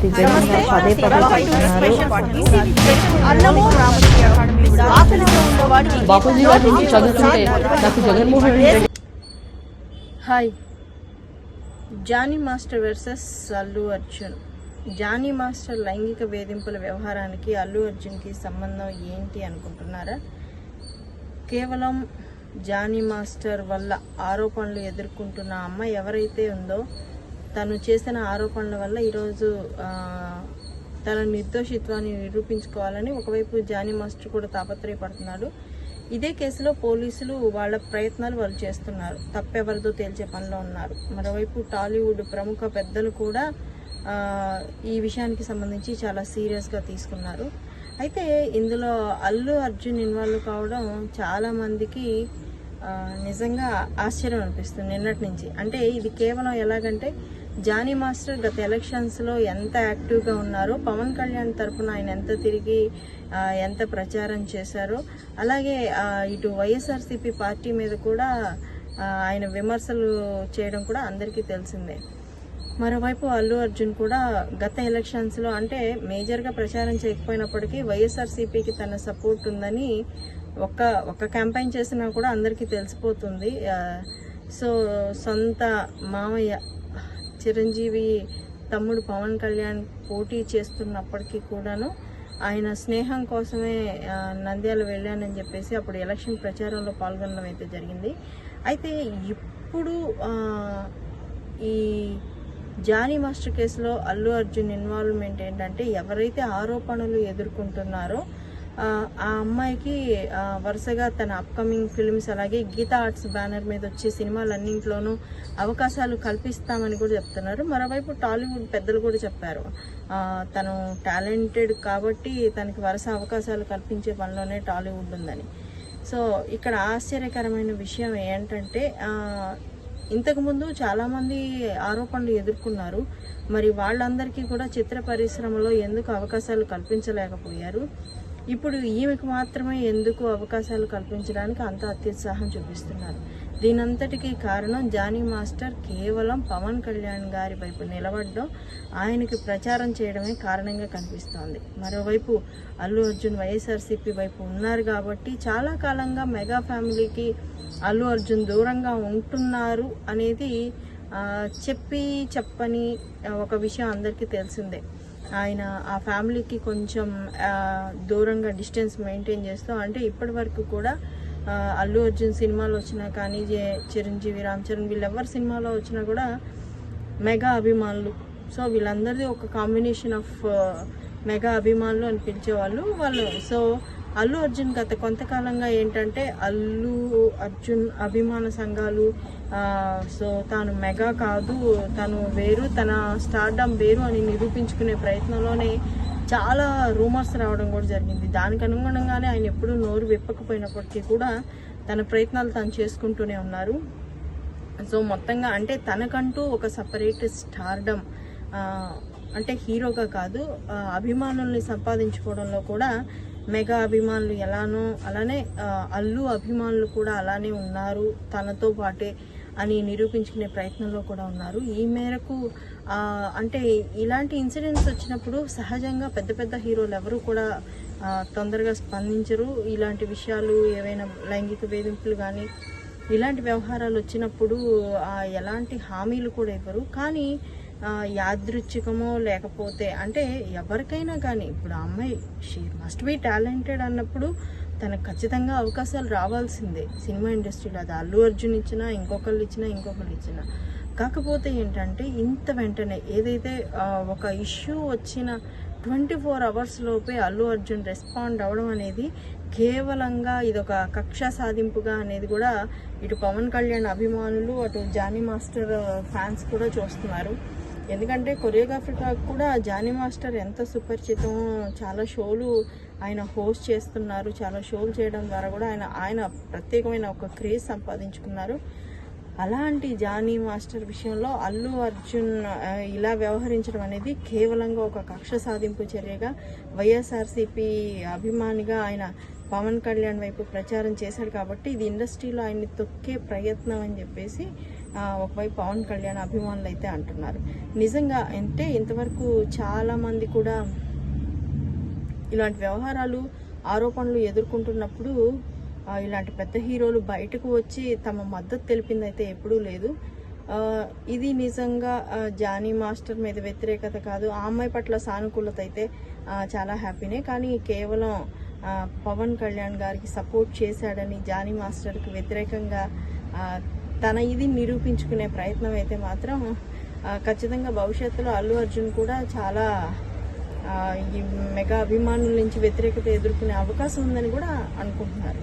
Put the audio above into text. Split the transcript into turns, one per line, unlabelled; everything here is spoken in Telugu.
దివ్యంగా పదే పదే చెప్తున్నారు.
బాపూజీ గారి నుంచి చదువుతుంటే నాకు Jaganmohan Reddy
hi. Jani Master versus Allu Arjun. Jani Master లైంగిక వేధింపుల వ్యవహారానికి అల్లు అర్జున్కి సంబంధం ఏంటి అనుకుంటున్నారా? కేవలం జానీ మాస్టర్ వల్ల ఆరోపణలు ఎదుర్కొంటున్న అమ్మాయి ఎవరైతే ఉందో తను చేసిన ఆరోపణల వల్ల ఈరోజు తన నిర్దోషిత్వాన్ని నిరూపించుకోవాలని ఒకవైపు జానీ మాస్టర్ కూడా తాపత్రయపడుతున్నాడు. ఇదే కేసులో పోలీసులు వాళ్ళ ప్రయత్నాలు వాళ్ళు చేస్తున్నారు. తప్పెవరిదో తేల్చే పనిలో ఉన్నారు. మరోవైపు టాలీవుడ్ ప్రముఖ పెద్దలు కూడా ఈ విషయానికి సంబంధించి చాలా సీరియస్గా తీసుకున్నారు. అయితే ఇందులో అల్లు అర్జున్ ఇన్వాల్వ్ కావడం చాలామందికి నిజంగా ఆశ్చర్యం అనిపిస్తుంది నిన్నటి నుంచి. అంటే ఇది కేవలం ఎలాగంటే జానీ మాస్టర్ గత ఎలక్షన్స్లో ఎంత యాక్టివ్గా ఉన్నారో పవన్ కళ్యాణ్ తరఫున ఆయన ఎంత తిరిగి ఎంత ప్రచారం చేశారో అలాగే ఇటు వైఎస్ఆర్సీపీ పార్టీ మీద కూడా ఆయన విమర్శలు చేయడం కూడా అందరికీ తెలిసిందే. మరోవైపు అల్లు అర్జున్ కూడా గత ఎలక్షన్స్లో అంటే మేజర్గా ప్రచారం చేయకపోయినప్పటికీ వైఎస్ఆర్సీపీకి తన సపోర్ట్ ఉందని ఒక్క ఒక్క క్యాంపెయిన్ చేసినా కూడా అందరికీ తెలిసిపోతుంది. సో సొంత మామయ్య చిరంజీవి తమ్ముడు పవన్ కళ్యాణ్ పోటీ చేస్తున్నప్పటికీ కూడాను ఆయన స్నేహం కోసమే నంద్యాల వెళ్ళానని చెప్పేసి అప్పుడు ఎలక్షన్ ప్రచారంలో పాల్గొనడం అయితే జరిగింది. అయితే ఇప్పుడు ఈ జానీ మాస్టర్ కేసులో అల్లు అర్జున్ ఇన్వాల్వ్మెంట్ ఏంటంటే ఎవరైతే ఆరోపణలు ఎదుర్కొంటున్నారో ఆ అమ్మాయికి వరుసగా తన అప్కమింగ్ ఫిల్మ్స్ అలాగే గీతా ఆర్ట్స్ బ్యానర్ మీద వచ్చే సినిమాలన్నింటిలోనూ అవకాశాలు కల్పిస్తామని కూడా చెప్తున్నారు. మరోవైపు టాలీవుడ్ పెద్దలు కూడా చెప్పారు. తను టాలెంటెడ్ కాబట్టి తనకి వరుస అవకాశాలు కల్పించే పనిలోనే టాలీవుడ్ ఉందని. సో ఇక్కడ ఆశ్చర్యకరమైన విషయం ఏంటంటే ఇంతకుముందు చాలామంది ఆరోపణలు ఎదుర్కొన్నారు. మరి వాళ్ళందరికీ కూడా చిత్ర పరిశ్రమలో ఎందుకు అవకాశాలు కల్పించలేకపోయారు? ఇప్పుడు ఈమెకు మాత్రమే ఎందుకు అవకాశాలు కల్పించడానికి అంత అత్యుత్సాహం చూపిస్తున్నారు. దీనంతటికీ కారణం జానీ మాస్టర్ కేవలం పవన్ కళ్యాణ్ గారి వైపు నిలబడడం ఆయనకి ప్రచారం చేయడమే కారణంగా కనిపిస్తోంది. మరోవైపు అల్లు అర్జున్ వైఎస్ఆర్సీపీ వైపు ఉన్నారు కాబట్టి చాలా కాలంగా మెగా ఫ్యామిలీకి అల్లు అర్జున్ దూరంగా ఉంటున్నారు అనేది చెప్పి చెప్పని ఒక విషయం అందరికీ తెలిసిందే. ఆయన ఆ ఫ్యామిలీకి కొంచెం దూరంగా డిస్టెన్స్ మెయింటైన్ చేస్తూ అంటే ఇప్పటి వరకు కూడా అల్లు అర్జున్ సినిమాలు వచ్చినా కానీ జే- చిరంజీవి రామ్ చరణ్ వీళ్ళెవరి సినిమాలో వచ్చినా కూడా మెగా అభిమానులు. సో వీళ్ళందరిది ఒక కాంబినేషన్ ఆఫ్ మెగా అభిమానులు అని పిలిచేవాళ్ళు వాళ్ళు. సో అల్లు అర్జున్ గత కొంతకాలంగా ఏంటంటే అల్లు అర్జున్ అభిమాన సంఘాలు సో తాను మెగా కాదు తను వేరు తన స్టార్డమ్ వేరు అని నిరూపించుకునే ప్రయత్నంలోనే చాలా రూమర్స్ రావడం కూడా జరిగింది. దానికి అనుగుణంగానే ఆయన ఎప్పుడూ నోరు విప్పకపోయినప్పటికీ కూడా తన ప్రయత్నాలు తాను చేసుకుంటూనే ఉన్నారు. సో మొత్తంగా అంటే తనకంటూ ఒక సపరేట్ స్టార్డమ్ అంటే హీరోగా కాదు అభిమానుల్ని సంపాదించుకోవడంలో కూడా మెగా అభిమానులు ఎలానో అలానే అల్లు అభిమానులు కూడా అలానే ఉన్నారు తనతో పాటే అని నిరూపించుకునే ప్రయత్నంలో కూడా ఉన్నారు. ఈ మేరకు అంటే ఇలాంటి ఇన్సిడెంట్స్ వచ్చినప్పుడు సహజంగా పెద్ద పెద్ద హీరోలు ఎవరు కూడా తొందరగా స్పందించరు. ఇలాంటి విషయాలు ఏవైనా లైంగిక వేధింపులు కానీ ఇలాంటి వ్యవహారాలు వచ్చినప్పుడు ఎలాంటి హామీలు కూడా ఇవ్వరు. కానీ యాదృచ్ఛికమో లేకపోతే అంటే ఎవరికైనా కానీ ఇప్పుడు ఆ అమ్మాయి షీ మస్ట్ బి టాలెంటెడ్ అన్నప్పుడు తనకు ఖచ్చితంగా అవకాశాలు రావాల్సిందే. సినిమా ఇండస్ట్రీలో అది అల్లు అర్జున్ ఇచ్చినా ఇంకొకళ్ళు ఇచ్చినా ఇంకొకళ్ళు ఇచ్చినా. కాకపోతే ఏంటంటే ఇంత వెంటనే ఏదైతే ఒక ఇష్యూ వచ్చిన ట్వంటీ ఫోర్ అవర్స్ లోపే అల్లు అర్జున్ రెస్పాండ్ అవ్వడం అనేది కేవలంగా ఇదొక కక్ష సాధింపుగా అనేది కూడా ఇటు పవన్ కళ్యాణ్ అభిమానులు అటు జానీ మాస్టర్ ఫ్యాన్స్ కూడా చూస్తున్నారు. ఎందుకంటే కొరియోగ్రాఫర్గా కూడా జానీ మాస్టర్ ఎంత సుపరిచితం చాలా షోలు ఆయన హోస్ట్ చేస్తున్నారు చాలా షోలు చేయడం ద్వారా కూడా ఆయన ఆయన ప్రత్యేకమైన ఒక క్రేజ్ సంపాదించుకున్నారు. అలాంటి జానీ మాస్టర్ విషయంలో అల్లు అర్జున్ ఇలా వ్యవహరించడం అనేది కేవలంగా ఒక కక్ష సాధింపు చర్యగా వైఎస్ఆర్సీపీ అభిమానిగా ఆయన పవన్ కళ్యాణ్ వైపు ప్రచారం చేశాడు కాబట్టి ఇది ఇండస్ట్రీలో ఆయన్ని తొక్కే ప్రయత్నం అని చెప్పేసి ఒకవైపు పవన్ కళ్యాణ్ అభిమానులు అయితే అంటున్నారు. నిజంగా అంటే ఇంతవరకు చాలామంది కూడా ఇలాంటి వ్యవహారాలు ఆరోపణలు ఎదుర్కొంటున్నప్పుడు ఇలాంటి పెద్ద హీరోలు బయటకు వచ్చి తమ మద్దతు తెలిపింది అయితే ఎప్పుడూ లేదు. ఇది నిజంగా జానీ మాస్టర్ మీద వ్యతిరేకత కాదు. ఆ అమ్మాయి పట్ల సానుకూలత అయితే చాలా హ్యాపీనే. కానీ కేవలం పవన్ కళ్యాణ్ గారికి సపోర్ట్ చేశాడని జానీ మాస్టర్కి వ్యతిరేకంగా తన ఇది నిరూపించుకునే ప్రయత్నం అయితే మాత్రం ఖచ్చితంగా భవిష్యత్తులో అల్లు అర్జున్ కూడా చాలా ఈ మెగా అభిమానుల నుంచి వ్యతిరేకత ఎదుర్కొనే అవకాశం ఉందని కూడా అనుకుంటున్నారు.